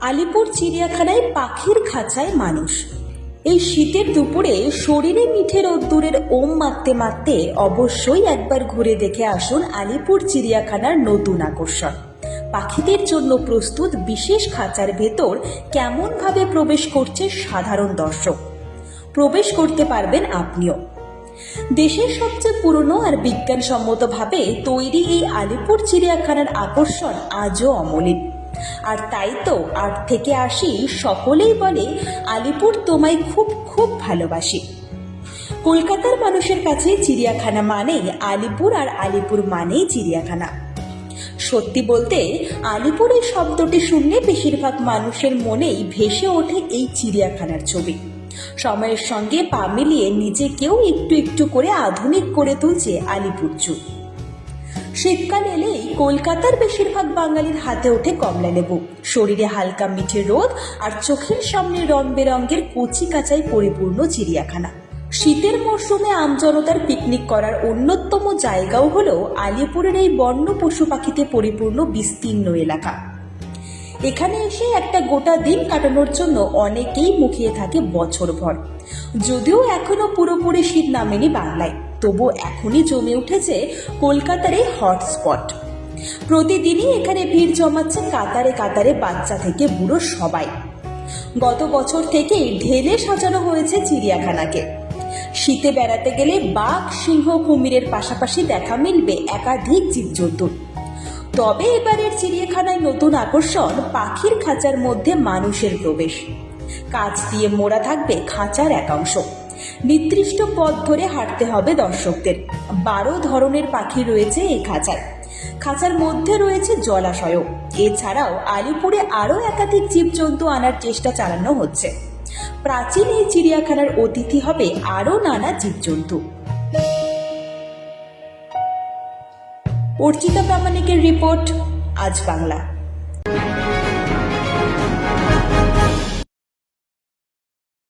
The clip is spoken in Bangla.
আলিপুর চিড়িয়াখানায় পাখির খাঁচায় মানুষ। এই শীতের দুপুরে শরীরে মিঠে রোদ্দুরের ওম মারতে মারতে অবশ্যই একবার ঘুরে দেখে আসুন আলিপুর চিড়িয়াখানার নতুন আকর্ষণ। পাখিদের জন্য প্রস্তুত বিশেষ খাঁচার ভেতর কেমনভাবে প্রবেশ করছে সাধারণ দর্শক। প্রবেশ করতে পারবেন আপনিও। দেশের সবচেয়ে পুরনো আর বিজ্ঞানসম্মতভাবে তৈরি এই আলিপুর চিড়িয়াখানার আকর্ষণ আজও অমলিন। আর তাই তো আট থেকে আসি সকলেই বলে, আলিপুর তোমায় খুব খুব ভালোবাসি। কলকাতার মানুষের কাছে চিড়িয়াখানা মানেই আলিপুর আর আলিপুর মানেই চিড়িয়াখানা। সত্যি বলতে, আলিপুর এই শব্দটি শুনলে বেশিরভাগ মানুষের মনেই ভেসে ওঠে এই চিড়িয়াখানার ছবি। সময়ের সঙ্গে পা মিলিয়ে নিজেকেও একটু একটু করে আধুনিক করে তুলছে আলিপুর জু শীতকাল এলেই কলকাতার বেশিরভাগ বাঙালির হাতে ওঠে কমলা লেবু। শরীরে হালকা মিঠে রোদ আর চোখের সামনে রং বেরঙের কচি কাচায় পরিপূর্ণ চিড়িয়াখানা। শীতের মরশুমে আমজনতার পিকনিক করার অন্যতম জায়গাও হলো আলিপুরের এই বন্য পশু পাখিতে পরিপূর্ণ বিস্তীর্ণ এলাকা। এখানে এসে একটা গোটা দিন কাটানোর জন্য অনেকেই মুখিয়ে থাকে বছরভর। যদিও এখনও পুরোপুরি শীত নামেনি বাংলায়। তবু এখনই জমে উঠেছে কলকাতার এই হটস্পট। প্রতিদিনই এখানে ভিড় জমাচ্ছে কাতারে কাতারে বাচ্চা থেকে বুড়ো সবাই। গত বছর থেকেই ঢেলে সাজানো হয়েছে চিড়িয়াখানাকে। শীতে বেড়াতে গেলে বাঘ, সিংহ, কুমিরের পাশাপাশি দেখা মিলবে একাধিক জীবজন্তুর তবে এবারের চিড়িয়াখানায় নতুন আকর্ষণ পাখির খাঁচার মধ্যে মানুষের প্রবেশ। কাজ দিয়ে মোড়া থাকবে খাঁচার একাংশ। নির্দিষ্ট পথ ধরে হাঁটতে হবে দর্শকদের। বারো ধরনের পাখি রয়েছে এই খাঁচায়। খাঁচার মধ্যে রয়েছে জলাশয়ও। এছাড়াও আলিপুরে আরও একাধিক জীবজন্তু আনার চেষ্টা চালানো হচ্ছে। প্রাচীন এই চিড়িয়াখানার অতিথি হবে আরও নানা জীবজন্তু। অর্চিতা প্রামাণিকের রিপোর্ট, আজ বাংলা।